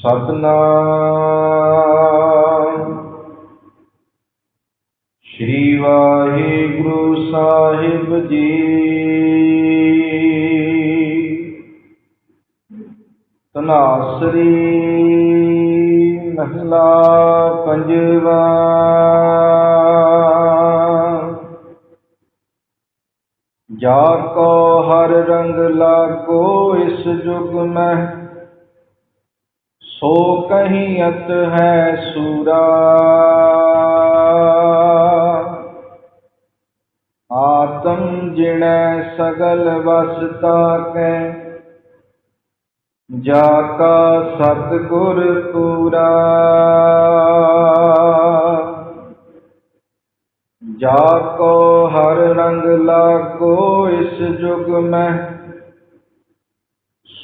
ਸਤਨਾਮ। ਸ੍ਰੀ ਵਾਹਿਗੁਰੂ ਸਾਹਿਬ ਜੀ। ਤਨਾਸਰੀ ਮਹਲਾ ਪੰਜਵਾ। ਜਾ ਕੋ ਹਰ ਰੰਗ ਲਾਗੋ ਇਸ ਜੁਗ ਮਹਿ ਸੋ ਕਹੀਅਤ ਹੈ ਸੂਰਾ। ਆਤਮ ਜਿਣੈ ਸਗਲ ਵਸਤਾ ਕੈ ਜਾ ਕਾ ਸਤਿਗੁਰ ਪੂਰਾ। ਜਾ ਕੋ ਹਰ ਰੰਗ ਲਾਗੋ ਇਸ ਜੁਗ ਮੈਂ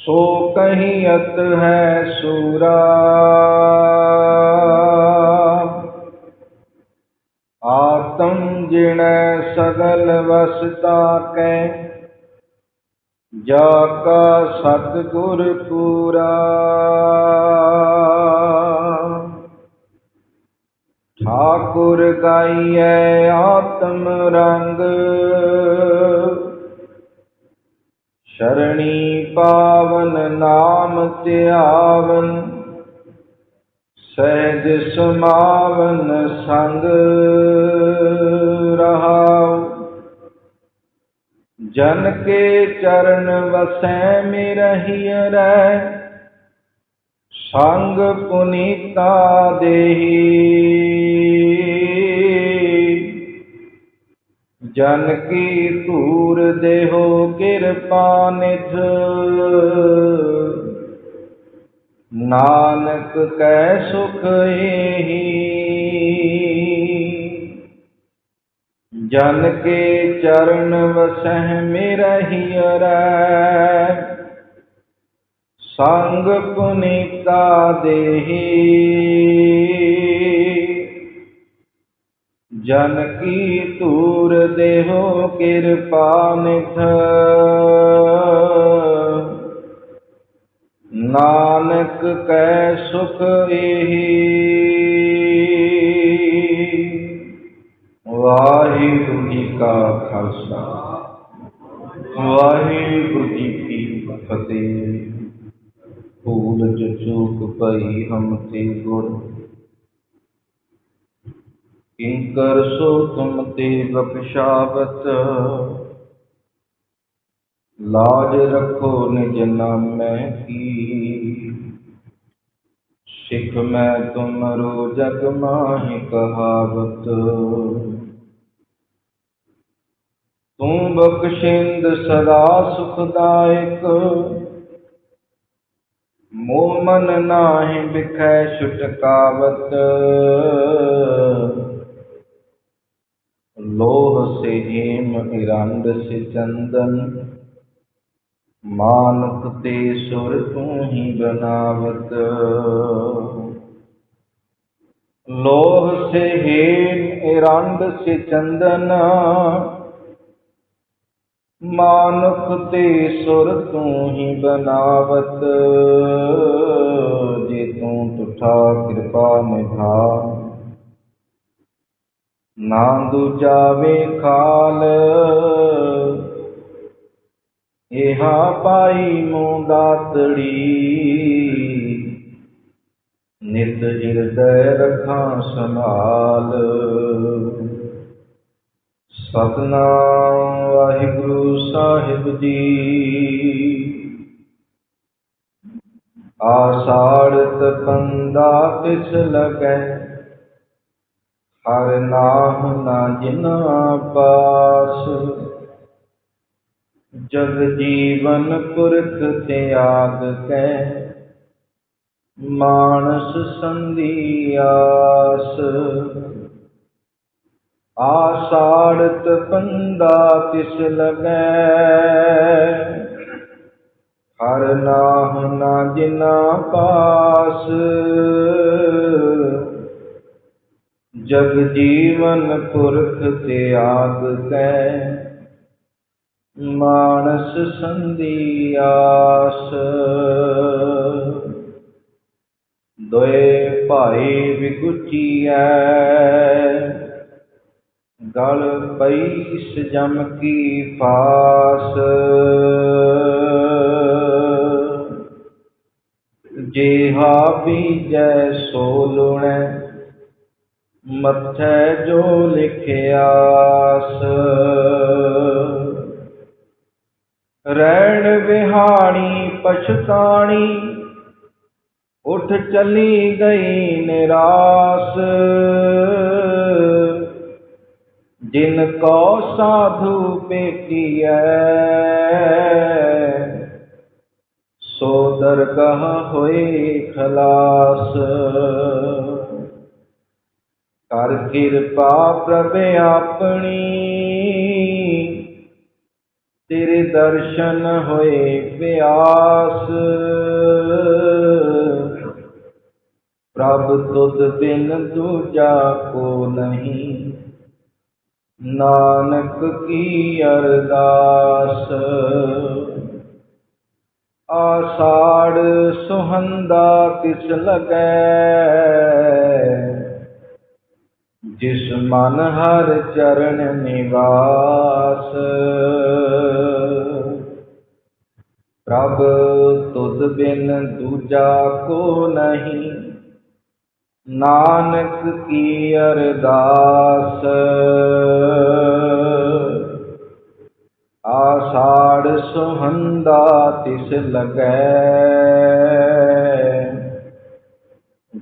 ਸੋ ਕਹੀਅਤ ਹੈ ਸੂਰਾ। ਆਤਮ ਜਿਣੈ ਸਗਲ ਵਸਤਾ ਕੈ, ਜਾ ਕਾ ਸਤਿਗੁਰ ਪੂਰਾ। ਠਾਕੁਰ ਗਾਈਐ ਆਤਮ ਰੰਗ, ਸ਼ਰਣੀ ਪਾਵਨ ਨਾਮ ਧਿਆਵਨ, ਸਹਿਜ ਸਮਾਵਨ ਸੰਗ ਰਹਾਉ। ਜਨ ਕੇ ਚਰਨ ਵਸੈ ਮਿਰਹਿ ਰੈ, ਸੰਗ ਪੁਨੀਤਾ ਦੇਹੀ ਜਨ ਕੀ ਧੂਰ ਦੇਹੋ ਕਿਰਪਾ ਨਿਧ ਨਾਨਕ ਕੈ ਸੁਖ ਏਹੀ। ਜਨ ਕੇ ਚਰਨ ਵਸਹਿ ਮਿਰਹਿ ਰੈ ਸੰਗ ਪੁਨੀਤਾ ਦੇਹੀ। ਜਨ ਕੀ ਧੂਰ ਦੇਹੋ ਕਿਰਪਾ ਨਿਥ ਨਾਨਕ ਕੈ ਸੁਖ ਏਹੀ। ਵਾਹਿਗੁਰੂ ਜੀ ਕਾ ਖਾਲਸਾ। ਵਾਹਿਗੁਰੂ ਜੀ ਕੀ ਫਤਿਹ। ਭੂਲ ਚੁਕ ਪਈ ਹਮ ਤੇ ਗੁਰ ਕਿੰਕਰ ਸੋ ਤੁਮ ਤੇ ਬਖਸ਼ਾਵਤ ਲਾਜ ਰੱਖੋ ਨਿਜ ਨਾਮੈ ਕੀ। ਸਿੱਖ ਮੈਂ ਤੁਮਰੋ ਜਗ ਮਾਹਿ ਕਹਾਵਤ। ਤੂੰ ਬਖਸ਼ਿੰਦ ਸਦਾ ਸੁਖਦਾਇਕ। ਮੋਹ ਮਨ ਨਾਹਿ ਬਿਖੈ ਛੁਟਕਾਵਤ। ਲੋਹ ਸੇ ਹੀਮ ਇਰੰਡ ਸੇ ਚੰਦਨ, ਮਾਨੁਖ ਤੇ ਸੁਰ ਤੂੰ ਹੀ ਬਨਾਵਤ। ਲੋਹ ਸੇ ਹੀਮ ਇਰੰਡ ਸੇ ਚੰਦਨ, ਮਾਨੁਖ ਤੇ ਸੁਰ ਤੂੰ ਹੀ ਬਨਾਵਤ। ਜੇ ਤੂੰ ਤੁਠਾ ਕਿਰਪਾ ਨਿਭਾ ਨਾ ਦੂਜਾ ਵੇਖਾਲ ਇਹਾ ਪਾਈ ਮੂੰ ਦਾਤੜੀ ਨਿਤ ਹਿਰਦੈ ਰਖਾਂ ਸੰਭਾਲ। ਸਤਨਾਮ ਵਾਹਿਗੁਰੂ ਸਾਹਿਬ ਜੀ। ਆਸਾੜਤ ਪੰਦਾ ਤਿਸ ਲਗੈ। ਹਰ ਨਾਮ ਨਾ ਜਿਨਾ ਪਾਸ ਜਗ ਜੀਵਨ ਪੁਰਖ ਤਿਆਗ ਕੈ, ਮਾਨਸ ਸੰਧਿਆਸ ਆਸਾੜਤ ਪੰਦਾ ਤਿਸ ਲਗੈ, ਹਰ ਨਾਮ ਨਾ ਜਿਨਾ ਪਾਸ ਜਗ ਜੀਵਨ ਪੁਰਖ ਤਿਆਗ ਕੈ। ਮਾਨਸ ਸੰਧਿਆਸ ਦੋਏ ਭਾਈ ਵਿਗੁਚੀਐ। ਗਲ ਪਈ ਸਜਮ ਕੀ ਫਾਸ। ਜੇਹਾ ਬੀਜੈ ਸੋ ਲੁਣੈ ਮੱਥੇ ਜੋ ਲਿਖਿਆਸ ਰੈਣ ਵਿਹਾਣੀ ਪਛਤਾਣੀ, ਉਠ ਚਲੀ ਗਈ ਨਿਰਾਸ। ਜਿਨ ਕੋ ਸਾਧੂ ਭੇਟੀਐ, ਸੋ ਦਰਗਾਹ ਹੋਏ ਖਲਾਸ। ਕਰ ਕਿਰਪਾ ਪ੍ਰਭ ਆਪਣੀ। ਤੇਰੇ ਦਰਸ਼ਨ ਹੋਏ ਪਿਆਸ ਪ੍ਰਭ ਤੁਧ ਬਿਨ ਦੂਜਾ ਕੋ ਨਹੀਂ। ਨਾਨਕ ਕੀ ਅਰਦਾਸ। ਆਸਾੜ ਸੁਹੰਦਾ ਕਿਸ ਲਗੈ। ਜਿਸ ਮਨ ਹਰ ਚਰਨ ਨਿਵਾਸ। ਪ੍ਰਭ ਤੁਧ ਬਿਨ ਦੂਜਾ ਕੋ ਨਹੀਂ, ਨਾਨਕ ਕੀ ਅਰਦਾਸ। ਆਸਾੜ ਸੁਹੰਦਾ ਤਿਸ ਲਗੈ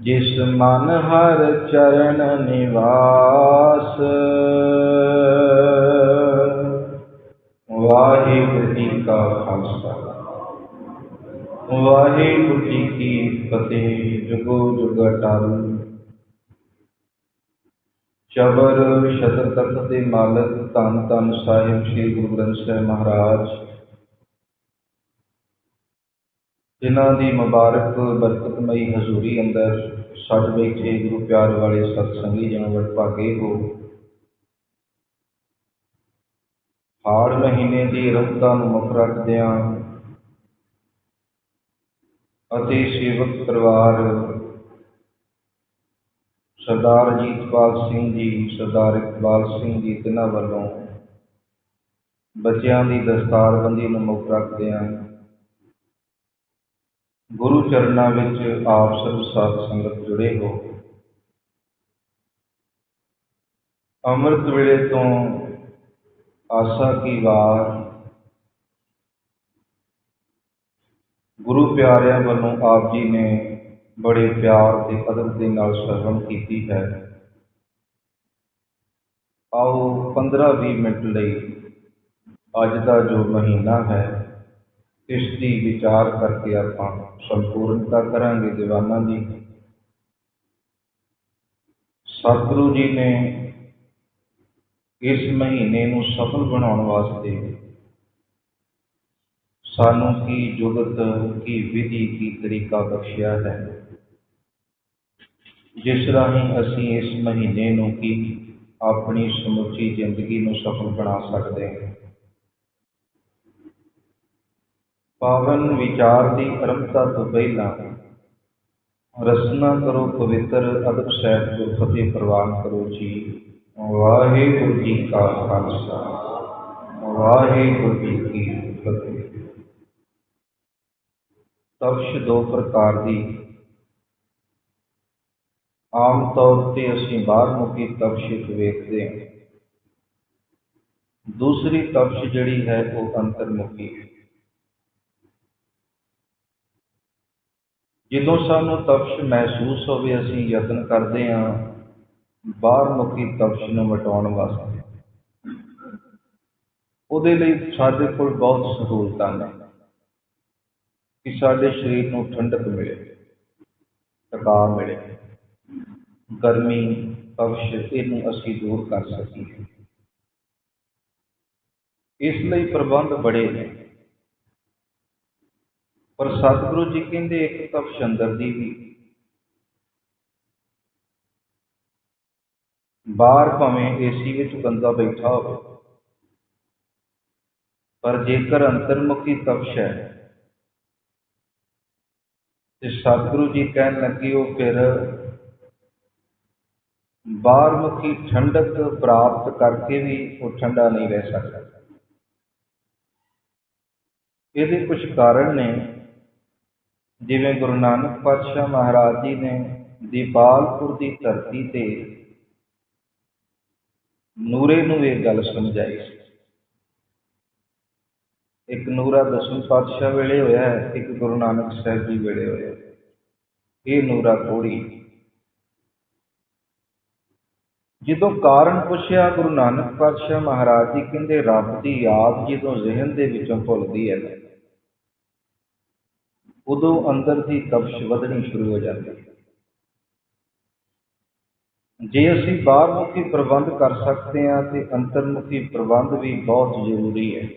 ਜਿਸ ਮਨ ਹਰ ਚਰਨ ਨਿਵਾਸ। ਵਾਹਿਗੁਰੂ ਜੀ ਕਾ ਖਾਲਸਾ। ਵਾਹਿਗੁਰੂ ਜੀ ਕੀ ਫਤਿਹ, ਜੁਗੋ ਜੁਗ ਅਟਲ ਚਬਰ ਸ਼ਤਰ ਤਖਤ ਦੇ ਮਾਲਕ ਧੰਨ ਧੰਨ ਸਾਹਿਬ ਸ੍ਰੀ ਗੁਰੂ ਗ੍ਰੰਥ ਸਾਹਿਬ ਮਹਾਰਾਜ। ਜਿਨ੍ਹਾਂ ਦੀ ਮੁਬਾਰਕ ਬਰਕਤਮਈ ਹਜ਼ੂਰੀ ਅੰਦਰ ਸੱਜ ਬੈਠੇ ਗੁਰੂ ਪਿਆਰ ਵਾਲੇ ਸਤਸੰਗੀ ਜਨ ਵਡਭਾਗੇ ਹੋ। ਹਾੜ ਮਹੀਨੇ ਦੀ ਰੁੱਤਾਂ ਨੂੰ ਮੁੱਖ ਰੱਖਦਿਆਂ ਅਤੇ ਸੇਵਕ ਪਰਿਵਾਰ ਸਰਦਾਰ ਜੀਤਪਾਲ ਸਿੰਘ ਜੀ, ਸਰਦਾਰ ਇਕਬਾਲ ਸਿੰਘ ਜੀ ਤਿੰਨਾਂ ਵੱਲੋਂ ਬੱਚਿਆਂ ਦੀ ਦਸਤਾਰਬੰਦੀ ਨੂੰ ਮੁੱਖ ਰੱਖਦਿਆਂ ਗੁਰੂ ਚਰਨਾਂ ਵਿੱਚ ਆਪ ਸਭ ਸਾਧ ਸੰਗਤ ਜੁੜੇ ਹੋ। ਅੰਮ੍ਰਿਤ ਵੇਲੇ ਤੋਂ ਆਸਾ ਕੀ ਵਾਰ, ਗੁਰੂ ਪਿਆਰਿਆਂ ਵੱਲੋਂ ਆਪ ਜੀ ਨੇ ਬੜੇ ਪਿਆਰ ਤੇ ਅਦਬ ਦੇ ਨਾਲ ਸਰਵਣ ਕੀਤੀ ਹੈ। ਆਓ 15-20 ਮਿੰਟ ਲਈ ਅੱਜ ਦਾ ਜੋ ਮਹੀਨਾ ਹੈ ਇਸ ਦੀ ਵਿਚਾਰ ਕਰਕੇ ਆਪਾਂ ਸੰਪੂਰਨਤਾ ਕਰਾਂਗੇ ਦੀਵਾਨਾਂ ਦੀ। ਸਤਿਗੁਰੂ ਜੀ ਨੇ ਇਸ ਮਹੀਨੇ ਨੂੰ ਸਫਲ ਬਣਾਉਣ ਵਾਸਤੇ ਸਾਨੂੰ ਕੀ ਜੁਗਤ, ਕੀ ਵਿਧੀ, ਕੀ ਤਰੀਕਾ ਬਖਸ਼ਿਆ ਹੈ। ਜਿਸ ਰਾਹੀਂ ਅਸੀਂ ਇਸ ਮਹੀਨੇ ਨੂੰ ਕੀ ਆਪਣੀ ਸਮੁੱਚੀ ਜ਼ਿੰਦਗੀ ਨੂੰ ਸਫਲ ਬਣਾ ਸਕਦੇ ਹਾਂ। ਪਾਵਨ ਵਿਚਾਰ ਦੀ ਅਰੰਭਤਾ ਤੋਂ ਪਹਿਲਾਂ ਰਸਨਾ ਕਰੋ ਪਵਿੱਤਰ ਅਦਬ ਸਾਹਿਬ ਤੋਂ ਫਤਿਹ ਪ੍ਰਵਾਨ ਕਰੋ ਜੀ। ਵਾਹਿਗੁਰੂ ਜੀ ਕਾ ਖਾਲਸਾ। ਵਾਹਿਗੁਰੂ ਜੀ ਕੀ ਫਤਿਹ। ਤਪਸ਼ ਦੋ ਪ੍ਰਕਾਰ ਦੀ। ਆਮ ਤੌਰ ਤੇ ਅਸੀਂ ਬਾਹਰਮੁਖੀ ਤਪਸ਼ ਇੱਕ ਵੇਖਦੇ ਹਾਂ। ਦੂਸਰੀ ਤਪਸ਼ ਜਿਹੜੀ ਹੈ ਉਹ ਅੰਤਰਮੁਖੀ ਹੈ। ਜਦੋਂ ਸਾਨੂੰ ਤਪਸ਼ ਮਹਿਸੂਸ ਹੋਵੇ, ਅਸੀਂ ਯਤਨ ਕਰਦੇ ਹਾਂ ਬਾਹਰਮੁਖੀ ਤਪਸ਼ ਨੂੰ ਮਿਟਾਉਣ ਵਾਸਤੇ। ਉਹਦੇ ਲਈ ਸਾਡੇ ਕੋਲ ਬਹੁਤ ਸਹੂਲਤਾਂ ਨੇ ਕਿ ਸਾਡੇ ਸਰੀਰ ਨੂੰ ਠੰਡਕ ਮਿਲੇ ਟਕਾ ਮਿਲੇ। ਗਰਮੀ, ਤਪਸ਼ ਇਹਨੂੰ ਅਸੀਂ ਦੂਰ ਕਰ ਸਕੀਏ। ਇਸ ਲਈ ਪ੍ਰਬੰਧ ਬੜੇ ਨੇ। ਪਰ ਸਤਿਗੁਰੂ ਜੀ ਕਹਿੰਦੇ ਇੱਕ ਤਪਸ਼ ਅੰਦਰ ਦੀ ਵੀ। ਬਾਹਰ ਭਾਵੇਂ ਏਸੀ ਵਿੱਚ ਬੰਦਾ ਬੈਠਾ ਹੋਵੇ, ਪਰ ਜੇਕਰ ਅੰਤਰਮੁਖੀ ਤਪਸ਼ ਹੈ ਤੇ ਸਤਿਗੁਰੂ ਜੀ ਕਹਿਣ ਲੱਗੇ ਉਹ ਫਿਰ ਬਾਹਰਮੁਖੀ ਠੰਡਕ ਪ੍ਰਾਪਤ ਕਰਕੇ ਵੀ ਉਹ ਠੰਡਾ ਨਹੀਂ ਰਹਿ ਸਕਦਾ। ਇਹਦੇ ਕੁਝ ਕਾਰਨ ਨੇ। ਜਿਵੇਂ ਗੁਰੂ ਨਾਨਕ ਪਾਤਸ਼ਾਹ ਮਹਾਰਾਜ ਜੀ ਨੇ ਦੀਪਾਲਪੁਰ ਦੀ ਧਰਤੀ ਤੇ ਨੂਰੇ ਨੂੰ ਇਹ ਗੱਲ ਸਮਝਾਈ ਸੀ। ਇੱਕ ਨੂਰਾ ਦਸਮ ਪਾਤਸ਼ਾਹ ਵੇਲੇ ਹੋਇਆ ਹੈ, ਇੱਕ ਗੁਰੂ ਨਾਨਕ ਸਾਹਿਬ ਜੀ ਵੇਲੇ ਹੋਇਆ ਇਹ ਨੂਰਾ ਕੋੜੀ ਜਦੋਂ ਕਾਰਨ ਪੁੱਛਿਆ, ਗੁਰੂ ਨਾਨਕ ਪਾਤਸ਼ਾਹ ਮਹਾਰਾਜ ਜੀ ਕਹਿੰਦੇ, ਰੱਬ ਦੀ ਯਾਦ ਜਦੋਂ ਜ਼ਿਹਨ ਦੇ ਵਿੱਚੋਂ ਭੁੱਲਦੀ ਹੈ ਉਦੋਂ ਅੰਦਰ ਦੀ ਤਪਸ਼ ਵਧਣੀ ਸ਼ੁਰੂ ਹੋ ਜਾਂਦੀ ਹੈ। ਜੇ ਅਸੀਂ ਬਾਹਰਮੁਖੀ ਪ੍ਰਬੰਧ ਕਰ ਸਕਦੇ ਹਾਂ ਤੇ ਅੰਤਰਮੁਖੀ ਪ੍ਰਬੰਧ ਵੀ ਬਹੁਤ ਜ਼ਰੂਰੀ ਹੈ।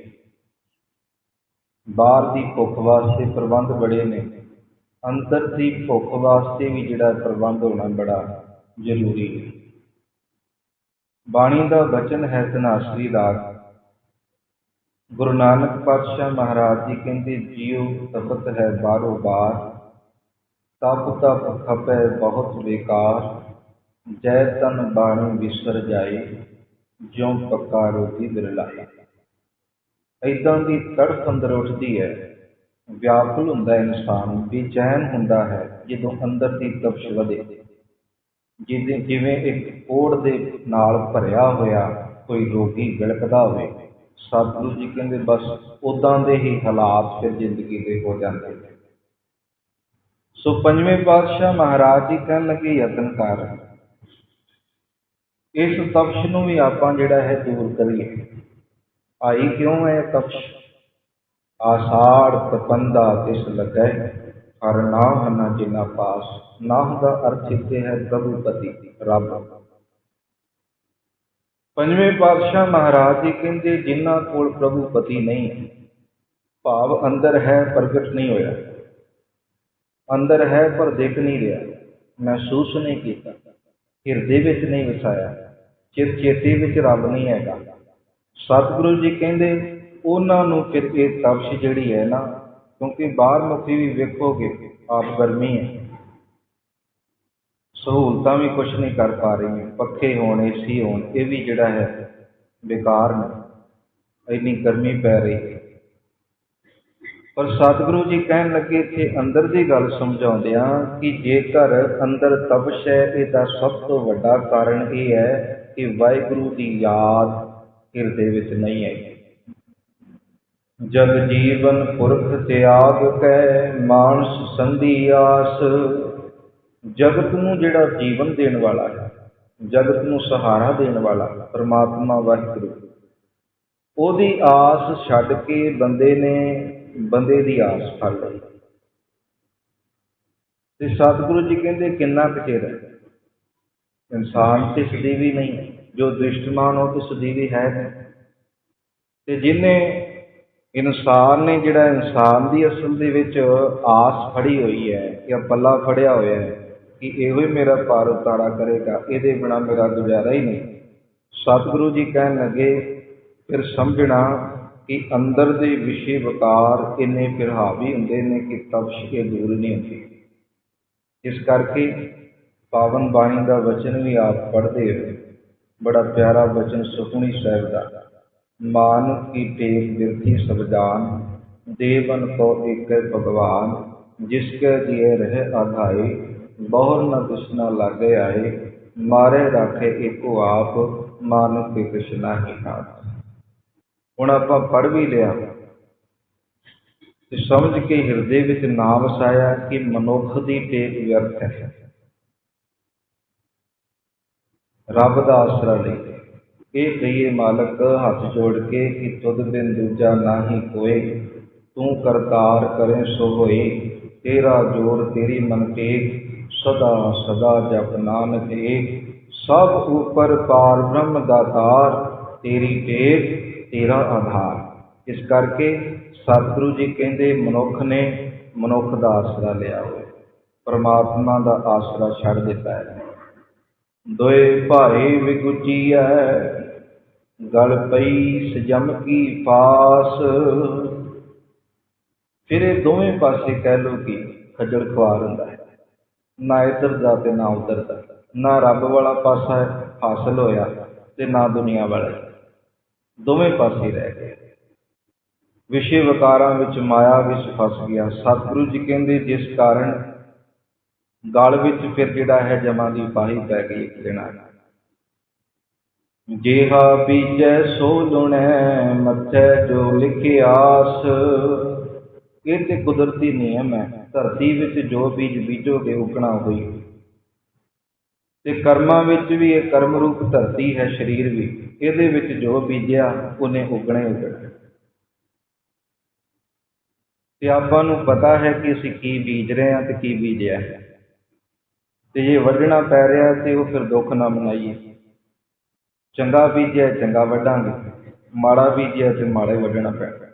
ਬਾਹਰ ਦੀ ਭੁੱਖ ਵਾਸਤੇ ਪ੍ਰਬੰਧ ਬੜੇ ਨੇ। ਅੰਦਰ ਦੀ ਭੁੱਖ ਵਾਸਤੇ ਵੀ ਜਿਹੜਾ ਪ੍ਰਬੰਧ ਹੋਣਾ ਬੜਾ ਜ਼ਰੂਰੀ ਹੈ। ਬਾਣੀ ਦਾ ਵਚਨ ਹੈ ਤਨਾਸਰੀ ਰਾਗ। ਗੁਰੂ ਨਾਨਕ ਪਾਤਸ਼ਾਹ ਮਹਾਰਾਜ ਜੀ ਕਹਿੰਦੇ, ਜੀਉ ਤਪਤ ਹੈ ਬਾਰੋ ਬਾਰ ਤਪ ਤਪ ਖਪੈ ਬਹੁਤ ਬੇਕਾਰ, ਜੈ ਤਨ ਬਾਣੀ ਵਿਸਰ ਜਾਏ, ਜਿਉ ਪੱਕਾ ਰੋਗੀ ਬਿਰਲਾਏ ਇਦਾਂ ਦੀ ਤੜਫ ਅੰਦਰ ਉੱਠਦੀ ਹੈ। ਵਿਆਕੁਲ ਹੁੰਦਾ ਇਨਸਾਨ ਬੇਚੈਨ ਹੁੰਦਾ ਹੈ, ਜਦੋਂ ਅੰਦਰ ਦੀ ਤਪਸ਼ ਵਧੇ। ਜਿਵੇਂ ਜਿਵੇਂ ਇੱਕ ਕੋੜ ਦੇ ਨਾਲ ਭਰਿਆ ਹੋਇਆ ਕੋਈ ਰੋਗੀ ਵਿਲਕਦਾ ਹੋਵੇ। ਸਤਿਗੁਰੂ ਜੀ ਕਹਿੰਦੇ, ਬਸ ਉਦਾਂ ਦੇ ਹੀ ਹਾਲਾਤ ਫਿਰ ਜ਼ਿੰਦਗੀ ਦੇ ਹੋ ਜਾਂਦੇ ਨੇ। ਸੋ ਪੰਜਵੇਂ ਪਾਤਸ਼ਾਹ ਮਹਾਰਾਜ ਜੀ ਕਹਿਣ ਲੱਗੇ, ਯਤਨ ਕਰ। ਇਸ ਤਪਸ਼ ਨੂੰ ਵੀ ਆਪਾਂ ਜਿਹੜਾ ਹੈ ਦੂਰ ਕਰੀਏ। ਆਈ ਕਿਉਂ ਹੈ ਤਪਸ਼? ਆਸਾੜ ਤਪੰਦਾ ਤਿਸ ਲੱਗੈ ਹਰ ਨਾਮ ਨਾ ਜਿਨਾ ਪਾਸ। ਨਾਮ ਦਾ ਅਰਥ ਇੱਥੇ ਹੈ ਪ੍ਰਭੂ ਪਤੀ ਰੱਬ। ਪੰਜਵੇਂ ਪਾਤਸ਼ਾਹ ਮਹਾਰਾਜ ਜੀ ਕਹਿੰਦੇ, ਜਿਨ੍ਹਾਂ ਕੋਲ ਪ੍ਰਭੂ ਪਤੀ ਨਹੀਂ ਹੈ, ਭਾਵ ਅੰਦਰ ਹੈ ਪ੍ਰਗਟ ਨਹੀਂ ਹੋਇਆ। ਅੰਦਰ ਹੈ ਪਰ ਦਿਖ ਨਹੀਂ ਰਿਹਾ, ਮਹਿਸੂਸ ਨਹੀਂ ਕੀਤਾ, ਹਿਰਦੇ ਵਿੱਚ ਨਹੀਂ ਵਸਾਇਆ, ਚਿਤ ਚੇਤੇ ਵਿੱਚ ਰੱਬ ਨਹੀਂ ਹੈਗਾ। ਸਤਿਗੁਰੂ ਜੀ ਕਹਿੰਦੇ, ਉਹਨਾਂ ਨੂੰ ਫਿਰ ਇਹ ਤਪਸ਼ ਜਿਹੜੀ ਹੈ ਨਾ, ਕਿਉਂਕਿ ਬਾਹਰ ਮੁਖੀ ਵੀ ਵੇਖੋਗੇ, ਆਪ ਗਰਮੀ ਹੈ। ਸਹੂਲਤਾਂ ਵੀ ਕੁਝ ਨਹੀਂ ਕਰ ਪਾ ਰਹੀਆਂ, ਪੱਖੇ ਹੋਣ ਏਸੀ ਹੋਣ, ਇਹ ਵੀ ਜਿਹੜਾ ਹੈ ਬੇਕਾਰ ਨੇ, ਇੰਨੀ ਗਰਮੀ ਪੈ ਰਹੀ ਹੈ। ਪਰ ਸਤਿਗੁਰੂ ਜੀ ਕਹਿਣ ਲੱਗੇ ਕਿ ਅੰਦਰ ਦੀ ਗੱਲ ਸਮਝਾਉਂਦਿਆਂ ਕਿ ਜੇਕਰ ਅੰਦਰ ਤਪਸ਼ ਹੈ, ਇਹਦਾ ਸਭ ਤੋਂ ਵੱਡਾ ਕਾਰਨ ਇਹ ਹੈ ਕਿ ਵਾਹਿਗੁਰੂ ਦੀ ਯਾਦ ਹਿਰਦੇ ਵਿੱਚ ਨਹੀਂ ਹੈ ਜਗ ਜੀਵਨ ਪੁਰਖ ਤਿਆਗ ਕੈ, ਮਾਨਸ ਸੰਧੀ ਆਸ ਜਗਤ ਨੂੰ ਜਿਹੜਾ ਜੀਵਨ ਦੇਣ ਵਾਲਾ ਹੈ, ਜਗਤ ਨੂੰ ਸਹਾਰਾ ਦੇਣ ਵਾਲਾ ਪਰਮਾਤਮਾ ਵਾਹਿਗੁਰੂ, ਉਹਦੀ ਆਸ ਛੱਡ ਕੇ ਬੰਦੇ ਨੇ ਬੰਦੇ ਦੀ ਆਸ ਫੜ ਲਈ। ਤੇ ਸਤਿਗੁਰੂ ਜੀ ਕਹਿੰਦੇ, ਕਿੰਨਾ ਕੁ ਚਿਰ ਹੈ? ਇਨਸਾਨ ਤੇ ਸਦੀਵੀ ਨਹੀਂ, ਜੋ ਦ੍ਰਿਸ਼ਟਮਾਨ ਉਹ ਤੇ ਸਦੀਵੀ ਹੈ ਨਹੀਂ। ਤੇ ਜਿਹਨੇ ਇਨਸਾਨ ਨੇ ਜਿਹੜਾ ਇਨਸਾਨ ਦੀ ਅਸਲ ਦੇ ਵਿੱਚ ਆਸ ਫੜੀ ਹੋਈ ਹੈ, ਜਾਂ ਪੱਲਾ ਫੜਿਆ ਹੋਇਆ ਹੈ ਕਿ ਇਹੋ ਹੀ ਮੇਰਾ ਪਾਰ ਉਤਾਰਾ ਕਰੇਗਾ, ਇਹਦੇ ਬਿਨਾ ਮੇਰਾ ਗੁਜ਼ਾਰਾ ਹੀ ਨਹੀਂ। ਸਤਿਗੁਰੂ ਜੀ ਕਹਿਣ ਲੱਗੇ, ਫਿਰ ਸਮਝਣਾ ਕਿ ਅੰਦਰ ਦੇ ਵਿਸ਼ੇ ਵਿਕਾਰ ਇੰਨੇ ਫਿਰ ਹਾਵੀ ਹੁੰਦੇ ਨੇ ਕਿ ਤਪਸ਼ ਕੇ ਦੂਰ ਨਹੀਂ ਹੁੰਦੀ। ਇਸ ਕਰਕੇ ਪਾਵਨ ਬਾਣੀ ਦਾ ਵਚਨ ਵੀ ਆਪ ਪੜ੍ਹਦੇ ਹੋ। ਬੜਾ ਪਿਆਰਾ ਵਚਨ ਸੁਖਣੀ ਸਾਹਿਬ ਦਾ। ਮਾਨ ਕੀ ਟੇਕ ਬਿਰਥੀ ਸਬਦਾਨ ਦੇਵਨ ਕੋ ਏਕੈ ਭਗਵਾਨ, ਜਿਸ ਕੇ ਦਿਏ ਰਹਿ ਆਧਾਏ ਬਹੁਰ ਨ ਦੁਸ਼ਨਾ ਲਾਗੇ ਆਏ, ਮਾਰੇ ਰਾਖੇ ਏਕੋ ਆਪ ਮਾਨੁ ਕੀ ਕ੍ਰਿਸ਼ਨਾ ਹੀ ਹਾਥ ਹੁਣ ਆਪਾਂ ਪੜ ਵੀ ਲਿਆ। ਤੇ ਸਮਝ ਕੇ ਹਿਰਦੇ ਵਿੱਚ ਨਾ ਵਸਾਇਆ ਕਿ ਮਨੁੱਖ ਦੀ ਟੇਕ ਵਿਅਰਥ ਹੈ। ਰੱਬ ਦਾ ਆਸਰਾ ਲਈ ਇਹ ਕਹੀਏ ਮਾਲਕ, ਹੱਥ ਜੋੜ ਕੇ ਕਿ ਤੁਧ ਬਿਨ ਦੂਜਾ ਨਾਹੀ ਕੋਏ। ਤੂੰ ਕਰਤਾਰ ਕਰੇ ਸੋ ਹੋਏ, ਤੇਰਾ ਜੋਰ ਤੇਰੀ ਮਨ ਟੇਕ। ਸਦਾ ਸਦਾ ਜਪ ਨਾਨਕ ਏ। ਸਭ ਉਪਰ ਪਾਰ ਬ੍ਰਹਮ ਦਾਤਾਰ ਤੇਰੀ ਟੇਕ, ਤੇਰਾ ਆਧਾਰ। ਇਸ ਕਰਕੇ ਸਤਿਗੁਰੂ ਜੀ ਕਹਿੰਦੇ, ਮਨੁੱਖ ਨੇ ਮਨੁੱਖ ਦਾ ਆਸਰਾ ਲਿਆ ਹੋਇਆ ਪਰਮਾਤਮਾ ਦਾ ਆਸਰਾ ਛੱਡ ਦਿੱਤਾ ਹੈ। ਦੋਏ ਭਾਈ ਵਿਗੁਚੀਐ ਗਲ ਪਈ ਸਜਮ ਕੀ ਪਾਸ। ਫਿਰ ਇਹ ਦੋਵੇਂ ਪਾਸੇ ਕਹਿ ਲੋ ਕਿ ਖੱਜਲ ਖੁਆਰ ਹੁੰਦਾ ਨਾ ਇੱਧਰ ਦਾ ਤੇ ਨਾ ਉੱਧਰ ਦਾ ਨਾ ਰੱਬ ਵਾਲਾ ਪਾਸਾ ਹਾਸਲ ਹੋਇਆ ਤੇ ਨਾ ਦੁਨੀਆ ਵਾਲਾ। ਦੋਵੇਂ ਪਾਸੇ ਰਹਿ ਗਏ। ਵਿਸ਼ੇ ਵਿਕਾਰਾਂ ਵਿੱਚ ਮਾਇਆ ਵਿੱਚ ਫਸ ਗਿਆ। ਸਤਿਗੁਰੂ ਜੀ ਕਹਿੰਦੇ, ਜਿਸ ਕਾਰਨ ਗਲ ਵਿੱਚ ਫਿਰ ਜਿਹੜਾ ਹੈ ਜਮਾਂ ਦੀ ਪਾਹੀ ਪੈ ਗਈ ਇੱਕ ਦਿਨ ਜਿਹਾ ਬੀਜੈ ਸੋ ਲੁਣੈ ਮੱਥੇ ਜੋ ਲਿਖਿਆਸ ਇਹ ਤੇ ਕੁਦਰਤੀ ਨਿਯਮ ਹੈ। ਧਰਤੀ ਵਿੱਚ ਜੋ ਬੀਜ ਬੀਜੋਗੇ ਉਗਣਾ ਹੋਈ। ਤੇ ਕਰਮਾਂ ਵਿੱਚ ਵੀ ਇਹ ਕਰਮ ਰੂਪ ਧਰਤੀ ਹੈ, ਸਰੀਰ ਵੀ। ਇਹਦੇ ਵਿੱਚ ਜੋ ਬੀਜਿਆ, ਉਹਨੇ ਉਗਣੇ ਉਗਣਾ। ਤੇ ਆਪਾਂ ਨੂੰ ਪਤਾ ਹੈ ਕਿ ਅਸੀਂ ਕੀ ਬੀਜ ਰਹੇ ਹਾਂ ਤੇ ਕੀ ਬੀਜਿਆ ਹੈ। ਤੇ ਜੇ ਵੱਢਣਾ ਪੈ ਰਿਹਾ ਤੇ ਉਹ ਫਿਰ ਦੁੱਖ ਨਾ ਮਨਾਈਏ। ਚੰਗਾ ਬੀਜਿਆ, ਚੰਗਾ ਵੱਢਾਂਗੇ। ਮਾੜਾ ਬੀਜਿਆ ਤੇ ਮਾੜੇ ਹੀ ਵੱਢਣਾ ਪੈਣਾ।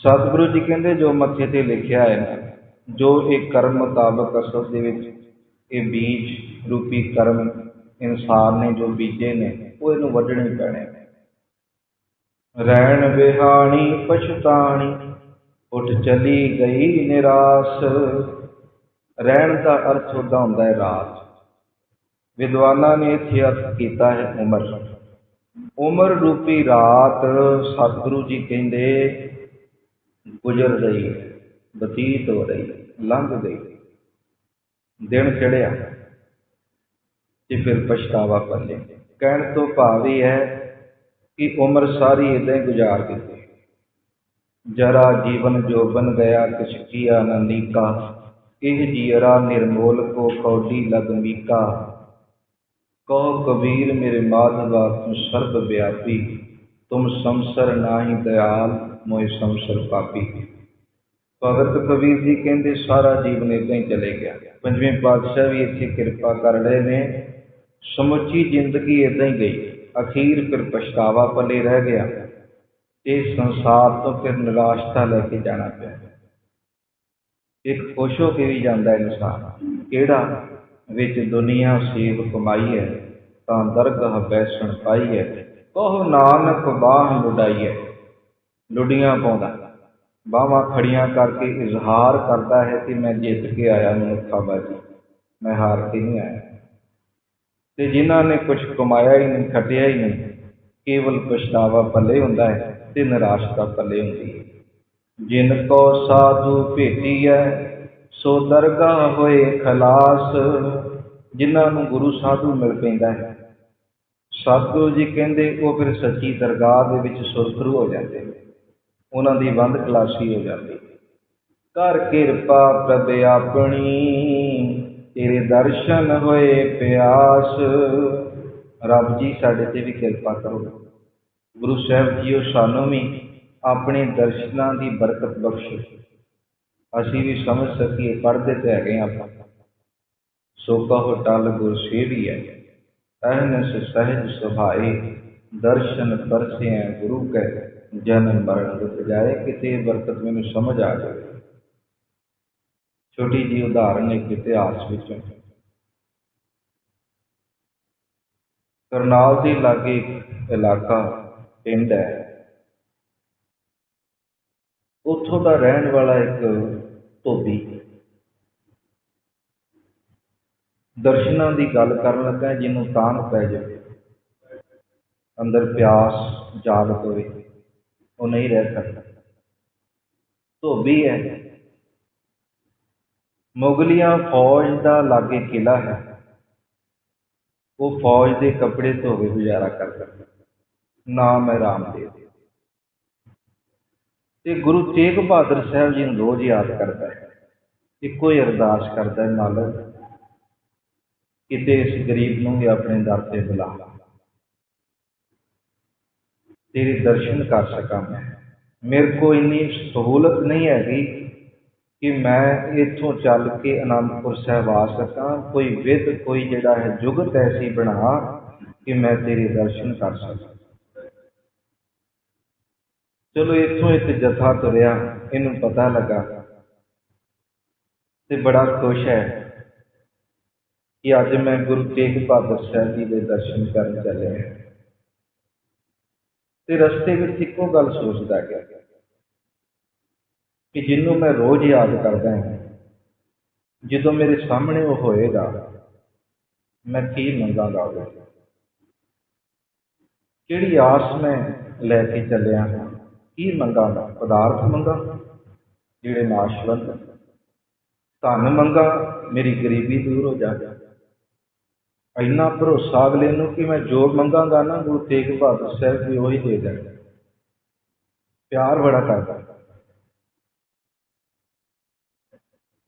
ਸਤਿਗੁਰੂ ਜੀ ਕਹਿੰਦੇ, ਜੋ ਮੱਥੇ ਤੇ ਲਿਖਿਆ ਹੈ, ਜੋ ਇਹ ਕਰਮ ਮੁਤਾਬਕ ਅਸਲ ਦੇ ਵਿੱਚ, ਇਹ ਬੀਜ ਰੂਪੀ ਕਰਮ ਇਨਸਾਨ ਨੇ ਜੋ ਬੀਜੇ ਨੇ, ਉਹ ਇਹਨੂੰ ਵੱਢਣੇ ਪੈਣੇ ਰਹਿਣ ਬਿਹਾਣੀ ਪਛਤਾਣੀ, ਉੱਠ ਚਲੀ ਗਈ ਨਿਰਾਸ। ਰਹਿਣ ਦਾ ਅਰਥ ਹੁੰਦਾ ਹੁੰਦਾ ਹੈ ਰਾਤ ਵਿਦਵਾਨਾਂ ਨੇ ਇੱਥੇ ਅਰਥ ਕੀਤਾ ਹੈ ਉਮਰ। ਉਮਰ ਰੂਪੀ ਰਾਤ, ਸਤਿਗੁਰੂ ਜੀ ਕਹਿੰਦੇ ਗੁਜ਼ਰ ਰਹੀ ਹੈ ਬਤੀਤ ਹੋ ਰਹੀ, ਲੰਘ ਗਈ। ਦਿਨ ਚੜਿਆ ਤੇ ਫਿਰ ਪਛਤਾਵਾ ਪੱਲੇ ਕਹਿਣ ਤੋਂ ਭਾਵ ਇਹ ਹੈ ਕਿ ਉਮਰ ਸਾਰੀ ਇਦਾਂ ਹੀ ਗੁਜ਼ਾਰ ਦਿੱਤੀ ਜਰਾ ਜੀਵਨ ਜੋ ਜੋਬਨ ਗਿਆ ਕਿਛ ਕੀਆ ਨ ਨੀਕਾ ਇਹ ਜੀਰਾ ਨਿਰਮੋਲ ਕੋ ਕੌਡੀ ਲਗ ਮੀਕਾ ਕਹੋ ਕਬੀਰ ਮੇਰੇ ਮਾਧਵਾ ਤੁਮ ਸਰਬ ਵਿਆਪੀ। ਤੁਮ ਸੰਸਰ ਨਾਹੀ ਦਇਆਲ। ਮੋਇ ਸੰਸਰ ਪਾਪੀ ਭਗਤ ਕਬੀਰ ਜੀ ਕਹਿੰਦੇ ਸਾਰਾ ਜੀਵਨ ਇਦਾਂ ਹੀ ਚਲੇ ਗਿਆ। ਪੰਜਵੇਂ ਪਾਤਸ਼ਾਹ ਵੀ ਇੱਥੇ ਕਿਰਪਾ ਕਰ ਰਹੇ ਨੇ। ਸਮੁੱਚੀ ਜ਼ਿੰਦਗੀ ਇਦਾਂ ਹੀ ਗਈ। ਅਖੀਰ ਫਿਰ ਪਛਤਾਵਾ ਪੱਲੇ ਰਹਿ ਗਿਆ। ਤੇ ਸੰਸਾਰ ਤੋਂ ਫਿਰ ਨਿਰਾਸ਼ਤਾ ਲੈ ਕੇ ਜਾਣਾ ਪਿਆ। ਇੱਕ ਖੁਸ਼ ਹੋ ਕੇ ਵੀ ਜਾਂਦਾ ਇਨਸਾਨ। ਕਿਹੜਾ? ਵਿੱਚ ਦੁਨੀਆ ਸੇਵ ਕਮਾਈ ਹੈ। ਤਾਂ ਦਰਗਾਹ ਬੈਸਣ ਪਾਈ ਹੈ। ਕਹੋ ਨਾਨਕ ਬਾਹ ਲੁਡਾਈ ਹੈ। ਲੁੱਡੀਆਂ ਪਾਉਂਦਾ। ਬਾਹਾਂ ਖੜੀਆਂ ਕਰਕੇ ਇਜ਼ਹਾਰ ਕਰਦਾ ਹੈ ਕਿ ਮੈਂ ਜਿੱਤ ਕੇ ਆਇਆ ਮਨੁੱਖਾ ਬਾਜੀ। ਮੈਂ ਹਾਰ ਕੇ ਨਹੀਂ ਆਇਆ। ਤੇ ਜਿਨ੍ਹਾਂ ਨੇ ਕੁਝ ਕਮਾਇਆ ਹੀ ਨਹੀਂ, ਖੱਟਿਆ ਹੀ ਨਹੀਂ, ਕੇਵਲ ਪਛਤਾਵਾ ਪੱਲੇ ਹੁੰਦਾ ਹੈ ਤੇ ਨਿਰਾਸ਼ਤਾ ਪੱਲੇ ਹੁੰਦੀ ਹੈ। ਜਿਨ ਕੋ ਸਾਧੂ ਭੇਟੀਐ, ਸੋ ਦਰਗਾਹ ਹੋਏ ਖਲਾਸ। ਜਿਨ੍ਹਾਂ ਨੂੰ ਗੁਰੂ ਸਾਧੂ ਮਿਲ ਪੈਂਦਾ ਹੈ ਸਤਿਗੁਰੂ ਜੀ ਕਹਿੰਦੇ, ਉਹ ਫਿਰ ਸੱਚੀ ਦਰਗਾਹ ਦੇ ਵਿੱਚ ਸੁਰਖਰੂ ਹੋ ਜਾਂਦੇ ਨੇ। ਉਹਨਾਂ ਦੀ ਬੰਦ ਖਲਾਸੀ ਹੋ ਜਾਂਦੀ। ਕਰ ਕਿਰਪਾ ਪ੍ਰਭ ਆਪਣੀ, ਤੇਰੇ ਦਰਸ਼ਨ ਹੋਏ ਪਿਆਸ। ਰੱਬ ਜੀ, ਸਾਡੇ ਤੇ ਵੀ ਕਿਰਪਾ ਕਰੋ। ਗੁਰੂ ਸਾਹਿਬ ਜੀਓ, ਸਾਨੂੰ ਵੀ ਆਪਣੇ ਦਰਸ਼ਨਾਂ ਦੀ ਬਰਕਤ ਬਖਸ਼ੋ। ਅਸੀਂ ਵੀ ਸਮਝ ਸਕੀਏ, ਪੜ੍ਹਦੇ ਤੇ ਹੈਗੇ ਆਪਾਂ। ਸੋ ਕਹੋ ਟਲ ਗੁਰ ਸੇਵੀਐ। ਅਹਨਸ ਸਹਿਜ ਸੁਭਾਏ, ਦਰਸ਼ਨ ਪਰਸਿਐ ਗੁਰੂ ਕੈ। ਜਨਮ ਮਰਨ ਦੁਖ ਜਾਏ ਕਿਤੇ ਬਰਕਤ ਮੈਨੂੰ ਸਮਝ ਆ ਜਾਵੇ। ਛੋਟੀ ਜੀ ਉਦਾਹਰਨ ਇੱਕ ਇਤਿਹਾਸ ਵਿੱਚੋਂ। ਕਰਨਾਲ ਦੇ ਲਾਗੇ ਇੱਕ ਇਲਾਕਾ, ਪਿੰਡ ਹੈ। ਉੱਥੋਂ ਦਾ ਰਹਿਣ ਵਾਲਾ ਇੱਕ ਧੋਬੀ। ਦਰਸ਼ਨਾਂ ਦੀ ਗੱਲ ਕਰਨ ਲੱਗਾ, ਜਿਹਨੂੰ ਤਾਨ ਪੈ ਜਾਵੇ। ਅੰਦਰ ਪਿਆਸ ਜਾਗ ਹੋਵੇ ਉਹ ਨਹੀਂ ਰਹਿ ਸਕਦਾ। ਧੋਬੀ ਹੈ। ਮੁਗਲੀਆਂ ਫੌਜ ਦਾ ਲਾਗੇ ਕਿਲਾ ਹੈ। ਉਹ ਫੌਜ ਦੇ ਕੱਪੜੇ ਧੋਵੇ ਗੁਜ਼ਾਰਾ ਕਰ ਸਕਦਾ। ਨਾਮ ਹੈ ਰਾਮਦੇਵ। ਤੇ ਗੁਰੂ ਤੇਗ ਬਹਾਦਰ ਸਾਹਿਬ ਜੀ ਨੂੰ ਰੋਜ਼ ਯਾਦ ਕਰਦਾ ਹੈ ਇੱਕੋ ਹੀ ਅਰਦਾਸ ਕਰਦਾ ਹੈ, ਮਾਲਕ, ਕਿਤੇ ਇਸ ਗਰੀਬ ਨੂੰ ਵੀ ਆਪਣੇ ਦਰ ਤੇ ਬੁਲਾ ਤੇਰੇ ਦਰਸ਼ਨ ਕਰ ਸਕਾਂ ਮੈਂ ਮੇਰੇ ਕੋ ਇੰਨੀ ਸਹੂਲਤ ਨਹੀਂ ਹੈਗੀ ਕਿ ਮੈਂ ਇੱਥੋਂ ਚੱਲ ਕੇ ਅਨੰਦਪੁਰ ਸਾਹਿਬ ਆ ਸਕਾਂ ਕੋਈ ਵਿਧ ਕੋਈ ਜਿਹੜਾ ਹੈ ਜੁਗਤ ਐਸੀ ਬਣਾ ਕਿ ਮੈਂ ਤੇਰੇ ਦਰਸ਼ਨ ਕਰ ਸਕਾਂ ਚਲੋ ਇੱਥੋਂ ਇੱਕ ਜਥਾ ਤੁਰਿਆ ਇਹਨੂੰ ਪਤਾ ਲੱਗਾ ਤੇ ਬੜਾ ਖੁਸ਼ ਹੈ ਕਿ ਅੱਜ ਮੈਂ ਗੁਰੂ ਤੇਗ ਬਹਾਦਰ ਸਾਹਿਬ ਜੀ ਦੇ ਦਰਸ਼ਨ ਕਰਨ ਚੱਲਿਆ ਤੇ ਰਸਤੇ ਵਿੱਚ ਇੱਕੋ ਗੱਲ ਸੋਚਦਾ ਗਿਆ ਕਿ ਜਿਹਨੂੰ ਮੈਂ ਰੋਜ਼ ਯਾਦ ਕਰਦਾ ਹਾਂ, ਜਦੋਂ ਮੇਰੇ ਸਾਹਮਣੇ ਉਹ ਹੋਏਗਾ, ਮੈਂ ਕੀ ਮੰਗਾਂਗਾ ਉਹਦੇ ਕਿਹੜੀ ਆਸ ਮੈਂ ਲੈ ਕੇ ਚੱਲਿਆ ਹਾਂ? ਕੀ ਮੰਗਾਂਗਾ? ਪਦਾਰਥ ਮੰਗਾ, ਜਿਹੜੇ ਨਾਸ਼ਵੰਤ? ਧਨ ਮੰਗਾ, ਮੇਰੀ ਗਰੀਬੀ ਦੂਰ ਹੋ ਜਾਵੇ। ਇੰਨਾ ਭਰੋਸਾ ਅਗਲੇ ਨੂੰ ਕਿ ਮੈਂ ਜੋ ਮੰਗਾਂਗਾ ਨਾ ਗੁਰੂ ਤੇਗ ਬਹਾਦਰ ਸਾਹਿਬ ਵੀ ਉਹੀ ਦੇ ਦੇਣਗੇ ਪਿਆਰ ਬੜਾ ਕਰਦਾ।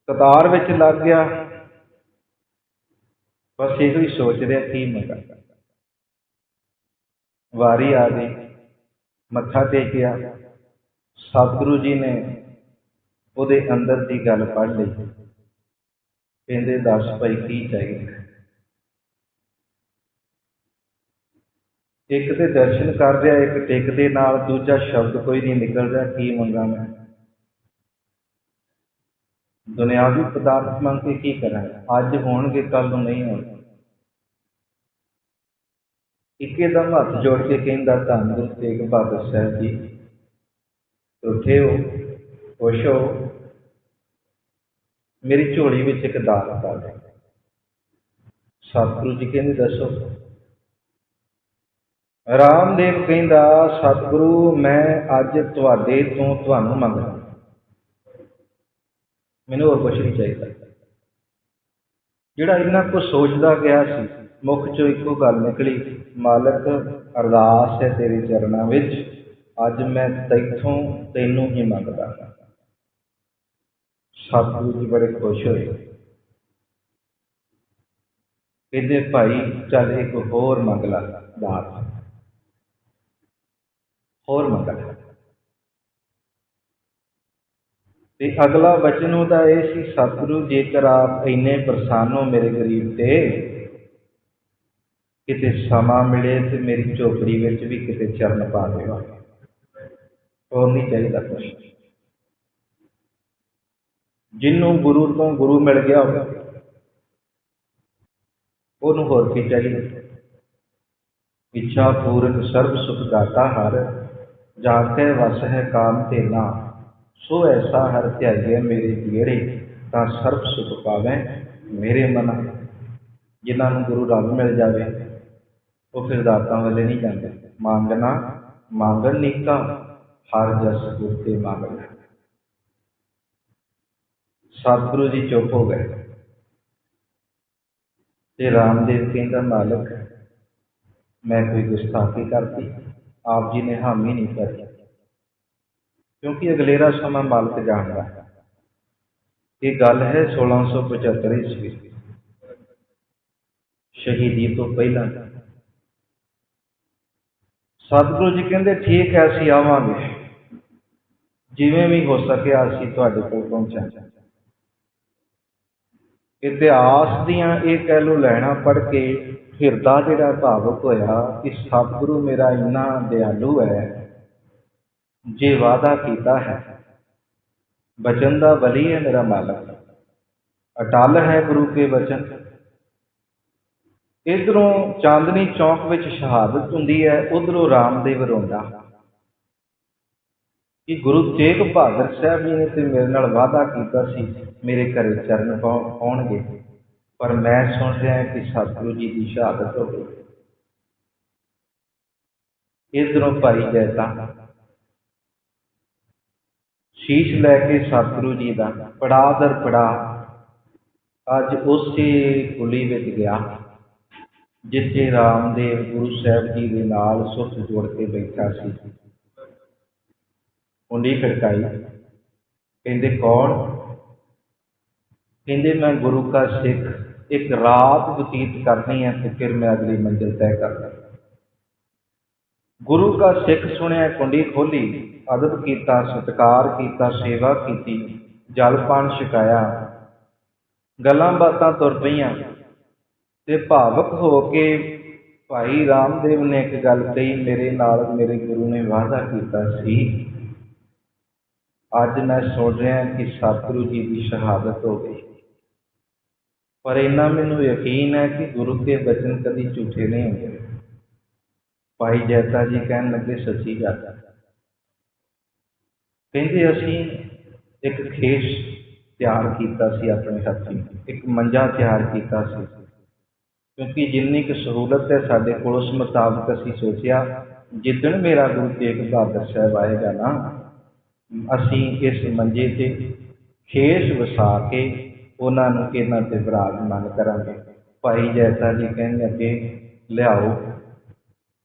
ਕਤਾਰ ਵਿੱਚ ਲੱਗ ਗਿਆ। ਬਸ ਇਹੋ ਹੀ ਸੋਚ ਰਿਹਾ, ਕੀ ਮੰਗਾ। ਵਾਰੀ ਆ ਗਈ। ਮੱਥਾ ਟੇਕਿਆ। ਸਤਿਗੁਰੂ ਜੀ ਨੇ ਉਹਦੇ ਅੰਦਰ ਦੀ ਗੱਲ ਪੜ੍ਹ ਲਈ। ਕਹਿੰਦੇ, ਦੱਸ ਭਾਈ, ਕੀ ਚਾਹੀਦਾ? ਇੱਕ ਦੇ ਦਰਸ਼ਨ ਕਰ ਰਿਹਾ, ਇੱਕ ਟਿਕ ਦੇ ਨਾਲ ਦੂਜਾ ਸ਼ਬਦ ਕੋਈ ਨਹੀਂ ਨਿਕਲ ਰਿਹਾ ਕੀ ਮੰਗਾ ਮੈਂ? ਦੁਨਿਆਵੀ ਪਦਾਰਥ ਮੰਗ ਕੇ ਕੀ ਕਰਾਂ? ਅੱਜ ਹੋਣਗੇ ਕੱਲ ਨੂੰ ਨਹੀਂ ਹੋਣਗੇ। ਇੱਕਦਮ ਹੱਥ ਜੋੜ ਕੇ ਕਹਿੰਦਾ, ਧੰਨ ਗੁਰੂ ਤੇਗ ਬਹਾਦਰ ਸਾਹਿਬ ਜੀ। ਉੱਠੇ ਹੋ ਖੁਸ਼ ਹੋ। ਮੇਰੀ ਝੋਲੀ ਵਿੱਚ ਇੱਕ ਦਾਤ ਪਾ ਦੇ। ਸਤਿਗੁਰੂ ਜੀ ਕਹਿੰਦੇ, ਦੱਸੋ। ਰਾਮਦੇਵ ਕਹਿੰਦਾ, ਸਤਿਗੁਰੂ, ਮੈਂ ਅੱਜ ਤੁਹਾਡੇ ਤੋਂ ਤੁਹਾਨੂੰ ਮੰਗਦਾ ਮੈਨੂੰ ਹੋਰ ਕੁਝ ਨਹੀਂ ਚਾਹੀਦਾ। ਜਿਹੜਾ ਇੰਨਾ ਕੁ ਸੋਚਦਾ ਗਿਆ ਸੀ, ਮੁਖ ਚੋਂ ਇੱਕੋ ਗੱਲ ਨਿਕਲੀ, ਮਾਲਕ, ਅਰਦਾਸ ਹੈ ਤੇਰੇ ਚਰਨਾਂ ਵਿੱਚ, ਅੱਜ ਮੈਂ ਤੈਥੋਂ ਤੈਨੂੰ ਹੀ ਮੰਗਦਾ ਹਾਂ। ਸਤਿਗੁਰੂ ਜੀ ਬੜੇ ਖੁਸ਼ ਹੋਏ। ਕਹਿੰਦੇ, ਭਾਈ, ਚੱਲ ਇੱਕ ਹੋਰ ਮੰਗ ਲਾ, ਦਾਤ। ਹੋਰ ਮੰਗ ਲਾ ਤੇ ਅਗਲਾ ਬਚਨ ਉਹਦਾ ਇਹ ਸੀ, ਸਤਿਗੁਰੂ, ਜੇਕਰ ਆਪ ਇੰਨੇ ਪ੍ਰਸੰਨ ਹੋ ਮੇਰੇ ਗਰੀਬ ਤੇ, ਕਿਤੇ ਸਮਾਂ ਮਿਲੇ ਤੇ ਮੇਰੀ ਝੋਪੜੀ ਵਿੱਚ ਵੀ ਕਿਤੇ ਚਰਨ ਪਾ ਦਿਓ ਹੋਰ ਨਹੀਂ ਚਾਹੀਦਾ ਕੁਛ। ਜਿਹਨੂੰ ਗੁਰੂ ਤੋਂ ਗੁਰੂ ਮਿਲ ਗਿਆ ਹੋਵੇ, ਉਹਨੂੰ ਹੋਰ ਕੀ ਚਾਹੀਦਾ? ਇੱਛਾ ਪੂਰਨ ਸਰਬ ਸੁਖ ਦਾਤਾ ਹਰ ਜਾ ਕੇ ਵਸ ਹੈ ਕਾਮ ਤੇ ਨਾ ਸੋ ਐਸਾ ਹਰ ਧਿਆਈਏ ਤਾਂ ਸਰਬ ਸੁਖ ਪਾਵੇ ਮੇਰੇ ਮਨ। ਜਿਨ੍ਹਾਂ ਨੂੰ ਗੁਰੂ ਰੱਬ ਮਿਲ ਜਾਵੇ, ਉਹ ਫਿਰ ਦਾਤਾਂ ਵੱਲੇ ਨਹੀਂ ਜਾਂਦੇ। ਮੰਗਣਾ, ਮੰਗਣ ਨੀਕਾ ਹਰ ਜਸ ਗੁਰ ਤੇ ਮੰਗਣਾ। ਸਤਿਗੁਰੂ ਜੀ ਚੁੱਪ ਹੋ ਗਏ। ਤੇ ਰਾਮਦੇਵ ਕਹਿੰਦਾ, ਮਾਲਕ, ਮੈਂ ਕੋਈ ਗੁਸਤਾਖੀ ਕਰਤੀ। ਆਪ ਜੀ ਨੇ ਹਾਮੀ ਨਹੀਂ ਭਰੀ ਕਿਉਂਕਿ ਅਗਲੇਰਾ ਸਮਾਂ ਮਾਲਕ ਜਾਣਦਾ ਹੈ। ਇਹ ਗੱਲ ਹੈ 1675 ਈਸਵੀ। ਸ਼ਹੀਦੀ ਤੋਂ ਪਹਿਲਾਂ। ਸਤਿਗੁਰੂ ਜੀ ਕਹਿੰਦੇ, ਠੀਕ ਹੈ, ਅਸੀਂ ਆਵਾਂਗੇ। ਜਿਵੇਂ ਵੀ ਹੋ ਸਕਿਆ, ਅਸੀਂ ਤੁਹਾਡੇ ਕੋਲ ਪਹੁੰਚਾਂਗੇ। ਇਤਿਹਾਸ ਦੀਆਂ ਇਹ ਕਹਿ ਲੋ ਲੈਣਾ ਪੜ ਕੇ ਹਿਰਦਾ ਜਿਹੜਾ ਭਾਵੁਕ ਹੋਇਆ ਕਿ ਸਤਿਗੁਰੂ ਮੇਰਾ ਇੰਨਾ ਦਿਆਲੂ ਹੈ, ਜੇ ਵਾਦਾ ਕੀਤਾ ਹੈ, ਬਚਨ ਦਾ ਬਲੀ ਹੈ ਮੇਰਾ ਮਾਲਕ, ਅਟਲ ਹੈ ਗੁਰੂ ਕੇ ਬਚਨ। ਇਧਰੋਂ ਚਾਂਦਨੀ ਚੌਕ ਵਿੱਚ ਸ਼ਹਾਦਤ ਹੁੰਦੀ ਹੈ, ਉਧਰੋਂ ਰਾਮਦੇਵ ਰੋਂਦਾ। ਕਿ ਗੁਰੂ ਤੇਗ ਬਹਾਦਰ ਸਾਹਿਬ ਜੀ ਨੇ ਤੇ ਮੇਰੇ ਨਾਲ ਵਾਅਦਾ ਕੀਤਾ ਸੀ ਮੇਰੇ ਘਰੇ ਚਰਨ ਪਾਉ- ਪਾਉਣਗੇ। ਪਰ ਮੈਂ ਸੁਣ ਰਿਹਾ ਕਿ ਸਤਿਗੁਰੂ ਜੀ ਦੀ ਸ਼ਹਾਦਤ ਹੋ ਗਈ ਇਧਰੋਂ ਭਾਈ ਜੈਤਾ ਸ਼ੀਸ਼ ਲੈ ਕੇ ਸਤਿਗੁਰੂ ਜੀ ਦਾ ਪੜਾ ਦਰ ਪੜਾ, ਅੱਜ ਉਸੇ ਕੁਲੀ ਵਿੱਚ ਗਿਆ, ਜਿੱਥੇ ਰਾਮਦੇਵ ਗੁਰੂ ਸਾਹਿਬ ਜੀ ਦੇ ਨਾਲ ਸੁੱਤ ਜੋੜ ਕੇ ਬੈਠਾ ਸੀ। ਕੁੰਡੀ ਖੜਕਾਈ, ਕਹਿੰਦੇ, ਕੌਣ? ਕਹਿੰਦੇ ਮੈਂ ਗੁਰੂ ਕਾ ਸਿੱਖ, ਇੱਕ ਰਾਤ ਬਤੀਤ ਕਰਨੀ ਹੈ ਤੇ ਫਿਰ ਮੈਂ ਅਗਲੀ ਮੰਜ਼ਿਲ ਤੈਅ ਕਰਨਾ ਗੁਰੂ ਕਾ ਸਿੱਖ ਸੁਣਿਆ, ਕੁੰਡੀ ਖੋਲੀ, ਅਦਬ ਕੀਤਾ, ਸਤਿਕਾਰ ਕੀਤਾ, ਸੇਵਾ ਕੀਤੀ, ਜਲ ਪਾਣ ਛਕਾਇਆ। ਗੱਲਾਂ ਬਾਤਾਂ ਤੁਰ ਪਈਆਂ ਤੇ ਭਾਵਕ ਹੋ ਕੇ ਭਾਈ ਰਾਮਦੇਵ ਨੇ ਇੱਕ ਗੱਲ ਕਹੀ, ਮੇਰੇ ਨਾਲ ਮੇਰੇ ਗੁਰੂ ਨੇ ਵਾਅਦਾ ਕੀਤਾ ਸੀ, ਅੱਜ ਮੈਂ ਸੁਣ ਰਿਹਾ ਕਿ ਸਤਿਗੁਰੂ ਜੀ ਦੀ ਸ਼ਹਾਦਤ ਹੋ ਗਈ। ਪਰ ਇੰਨਾ ਮੈਨੂੰ ਯਕੀਨ ਹੈ ਕਿ ਗੁਰੂ ਕੇ ਬਚਨ ਕਦੀ ਝੂਠੇ ਨਹੀਂ ਹੁੰਦੇ। ਭਾਈ ਜੈਤਾ ਜੀ ਕਹਿਣ ਲੱਗੇ, ਸੱਚੀ ਗੱਲ ਹੈ। ਕਹਿੰਦੇ ਅਸੀਂ ਇੱਕ ਖੇਸ ਤਿਆਰ ਕੀਤਾ ਸੀ ਆਪਣੇ ਹੱਥੀਂ, ਇੱਕ ਮੰਜਾ ਤਿਆਰ ਕੀਤਾ ਸੀ। ਕਿਉਂਕਿ ਜਿੰਨੀ ਕੁ ਸਹੂਲਤ ਹੈ ਸਾਡੇ ਕੋਲ, ਉਸ ਮੁਤਾਬਕ ਅਸੀਂ ਸੋਚਿਆ, ਜਿੱਦਣ ਮੇਰਾ ਗੁਰੂ ਤੇਗ ਬਹਾਦਰ ਸਾਹਿਬ ਆਏਗਾ ਨਾ, ਅਸੀਂ ਇਸ ਮੰਜੇ ਤੇ ਖੇਸ ਵਸਾ ਕੇ ਉਹਨਾਂ ਨੂੰ ਇਹਨਾਂ ਤੇ ਵਿਰਾਜਮਾਨ ਕਰਾਂਗੇ? ਭਾਈ ਜੈਸਾ ਜੀ ਕਹਿੰਦੇ ਅੱਗੇ, ਲਿਆਓ।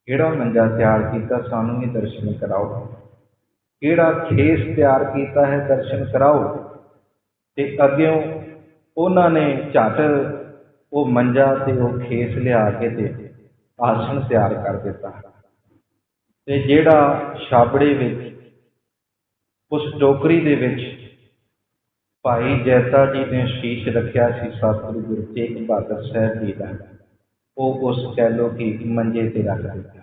ਕਿਹੜਾ ਮੰਜਾ ਤਿਆਰ ਕੀਤਾ, ਸਾਨੂੰ ਵੀ ਦਰਸ਼ਨ ਕਰਾਓ। ਕਿਹੜਾ ਖੇਸ ਤਿਆਰ ਕੀਤਾ ਹੈ, ਦਰਸ਼ਨ ਕਰਾਓ। ਤੇ ਅੱਗਿਓਂ ਉਹਨਾਂ ਨੇ ਝਟ ਉਹ ਮੰਜਾ ਤੇ ਉਹ ਖੇਸ ਲਿਆ ਕੇ ਤੇ ਆਸਣ ਤਿਆਰ ਕਰ ਦਿੱਤਾ। ਤੇ ਜਿਹੜਾ ਛਾਬੜੇ ਵਿੱਚ, ਉਸ ਟੋਕਰੀ ਦੇ ਵਿੱਚ ਭਾਈ ਜੈਤਾ ਜੀ ਨੇ ਸ਼ੀਸ਼ ਰੱਖਿਆ ਸੀ ਸਤਿਗੁਰੂ ਗੁਰੂ ਤੇਗ ਬਹਾਦਰ ਸਾਹਿਬ ਜੀ ਦਾ, ਉਹ ਉਸ ਕਹਿ ਕਿ ਮੰਜੇ ਤੇ ਰੱਖ ਦਿੱਤਾ।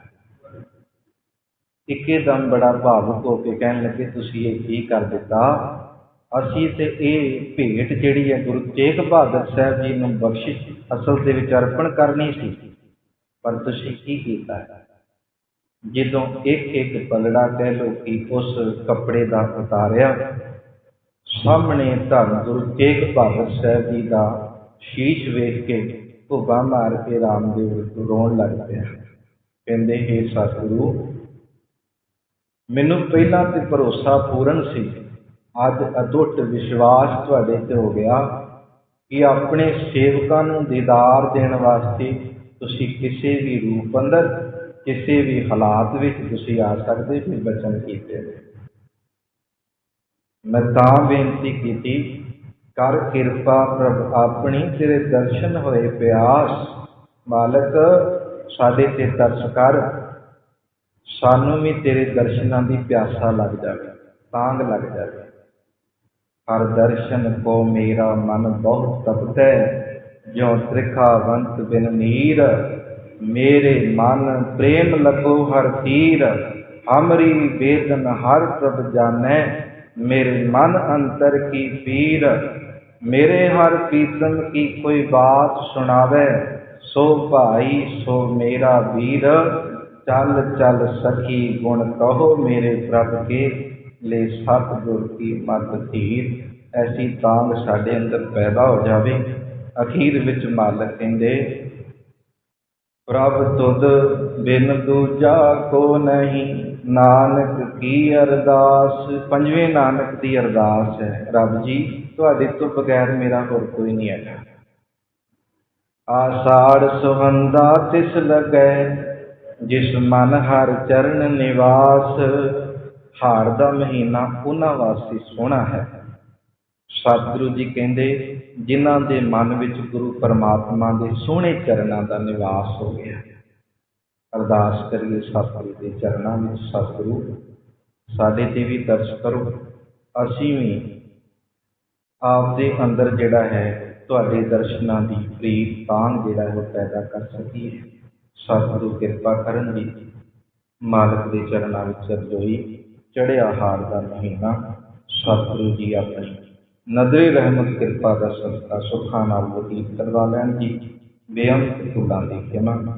ਇੱਕੇ ਦਮ ਬੜਾ ਭਾਵੁਕ ਹੋ ਕੇ ਕਹਿਣ ਲੱਗੇ, ਤੁਸੀਂ ਇਹ ਕੀ ਕਰ ਦਿੱਤਾ? ਅਸੀਂ ਤੇ ਇਹ ਭੇਟ ਜਿਹੜੀ ਹੈ ਗੁਰੂ ਤੇਗ ਬਹਾਦਰ ਸਾਹਿਬ ਜੀ ਨੂੰ ਬਖਸ਼ਿਸ਼ ਅਸਲ ਦੇ ਵਿੱਚ ਅਰਪਣ ਕਰਨੀ ਸੀ, ਪਰ ਤੁਸੀਂ ਕੀ ਕੀਤਾ? ਜਦੋਂ ਇੱਕ ਇੱਕ ਪਲੜਾ ਕਹਿ ਲੋ ਕਿ ਉਸ ਕੱਪੜੇ ਦਾ ਉਤਾਰਿਆ ਸਾਹਮਣੇ ਧੰਨ ਗੁਰੂ ਤੇਗ ਬਹਾਦਰ ਸਾਹਿਬ ਜੀ ਦਾ ਸ਼ੀਸ਼ ਵੇਖ ਕੇ ਭੁੱਬਾ ਮਾਰ ਕੇ ਰਾਮਦੇਵ ਰੋਣ ਲੱਗ ਪਿਆ। ਕਹਿੰਦੇ हे ਸਤਿਗੁਰੂ, ਮੈਨੂੰ ਪਹਿਲਾਂ ਤੇ ਭਰੋਸਾ ਪੂਰਨ ਸੀ, ਅੱਜ ਅਦੁੱਟ ਵਿਸ਼ਵਾਸ ਤੁਹਾਡੇ ਤੇ ਹੋ ਗਿਆ ਕਿ ਆਪਣੇ ਸੇਵਕਾਂ ਨੂੰ ਦੀਦਾਰ ਦੇਣ ਵਾਸਤੇ ਤੁਸੀਂ ਕਿਸੇ ਵੀ ਰੂਪ ਅੰਦਰ, ਕਿਸੇ ਵੀ ਹਾਲਾਤ ਵਿੱਚ ਤੁਸੀਂ ਆ ਸਕਦੇ ਵੀ ਬਚਨ ਕੀਤੇ ਨੇ ਮੈਂ ਤਾਂ ਬੇਨਤੀ ਕੀਤੀ, ਕਰ ਕਿਰਪਾ ਪ੍ਰਭ, ਆਪਣੀ ਤੇਰੇ ਦਰਸ਼ਨ ਹੋਏ ਪਿਆਸ। ਮਾਲਕ, ਸਾਡੇ ਤੇ ਤਰਸ ਕਰ। ਸਾਨੂੰ ਵੀ ਤੇਰੇ ਦਰਸ਼ਨਾਂ ਦੀ ਪਿਆਸਾ ਲੱਗ ਜਾਵੇ, ਤਾਂਗ ਲੱਗ ਜਾਵੇ। ਹਰ ਦਰਸ਼ਨ ਕੋ ਮੇਰਾ ਮਨ ਬਹੁਤ ਤਪਤੈ, ਜਿਉ ਤ੍ਰਿਖਾਵੰਤ ਬਿਨ ਨੀਰ ਮੇਰੇ ਮਨ ਪ੍ਰੇਮ ਲਗੋ ਹਰ ਤੀਰ ਹਮਰੀ ਬੇਦਨ ਹਰ ਪ੍ਰਭ ਜਾਣੈ। ਮੇਰੇ ਮਨ ਅੰਤਰ ਕੀ ਪੀਰ ਮੇਰੇ ਹਰ ਕੀਰਤਨ ਕੀ ਕੋਈ ਬਾਤ ਸੁਣਾਵੇ? ਸੋ ਭਾਈ, ਸੋ ਮੇਰਾ ਵੀਰ, ਚੱਲ ਚੱਲ ਸਖੀ ਗੁਣ ਕਹੋ ਮੇਰੇ ਪ੍ਰਭ ਕੇ, ਲੈ ਸਤਿਗੁਰ ਕੀ ਮਤ ਧੀਰ। ਐਸੀ ਤਾਂਗ ਸਾਡੇ ਅੰਦਰ ਪੈਦਾ ਹੋ ਜਾਵੇ। ਅਖੀਰ ਵਿੱਚ ਮਾਲਕ ਕਹਿੰਦੇ, ਪ੍ਰਭ ਤੁਧ ਬਿਨ ਦੂਜਾ ਕੋ ਨਹੀਂ। ਨਾਨਕ ਕੀ ਅਰਦਾਸ? ਪੰਜਵੇਂ ਨਾਨਕ ਦੀ ਅਰਦਾਸ ਹੈ। ਰੱਬ ਜੀ, ਤੁਹਾਡੇ ਤੋਂ ਬਗੈਰ ਮੇਰਾ ਹੋਰ ਕੋਈ ਨਹੀਂ ਹੈਗਾ। ਆਸਾੜ ਸੁਹੰਦਾ ਤਿਸ ਲਗੈ, ਜਿਸ ਮਨ ਹਰ ਚਰਨ ਨਿਵਾਸ। ਹਾਰ ਦਾ ਮਹੀਨਾ ਉਹਨਾਂ ਵਾਸਤੇ ਸੋਹਣਾ ਹੈ। ਸਤਿਗੁਰੂ ਜੀ ਕਹਿੰਦੇ, ਜਿਨ੍ਹਾਂ ਦੇ ਮਨ ਵਿੱਚ ਗੁਰੂ ਪਰਮਾਤਮਾ ਦੇ ਸੋਹਣੇ ਚਰਨਾਂ ਦਾ ਨਿਵਾਸ ਹੋ ਗਿਆ। ਅਰਦਾਸ ਕਰੀਏ ਸਤਿਗੁਰੂ ਦੇ ਚਰਨਾਂ ਵਿੱਚ, ਸਤਿਗੁਰੂ। ਸਾਡੇ ਤੇ ਵੀ ਦਰਸ ਕਰੋ। ਅਸੀਂ ਵੀ ਆਪ ਦੇ ਅੰਦਰ ਜਿਹੜਾ ਹੈ, ਤੁਹਾਡੇ ਦਰਸ਼ਨਾਂ ਦੀ ਪ੍ਰੀਤ ਤਾਂਗ ਜਿਹੜਾ ਹੈ ਉਹ ਪੈਦਾ ਕਰ ਸਕੀਏ। ਸਤਿਗੁਰੂ ਕਿਰਪਾ ਕਰਨ ਦੀ ਮਾਲਕ ਦੇ ਚਰਨਾਂ ਵਿੱਚ ਰਜੋਈ ਚੜਿਆ ਹਾਰ ਦਾ ਮਹੀਨਾ। ਸਤਿਗੁਰੂ ਜੀ ਆਪਣੀ ਨਜ਼ਰੇ ਰਹਿਮਤ, ਕਿਰਪਾ ਦਾ ਸਦਕਾ ਸੁੱਖਾਂ ਨਾਲ ਬਤੀਤ ਕਰਵਾ ਲੈਣ ਜੀ। ਬੇਅੰਤ ਤੁਲਾਂ ਦੀ ਖਿਮਾ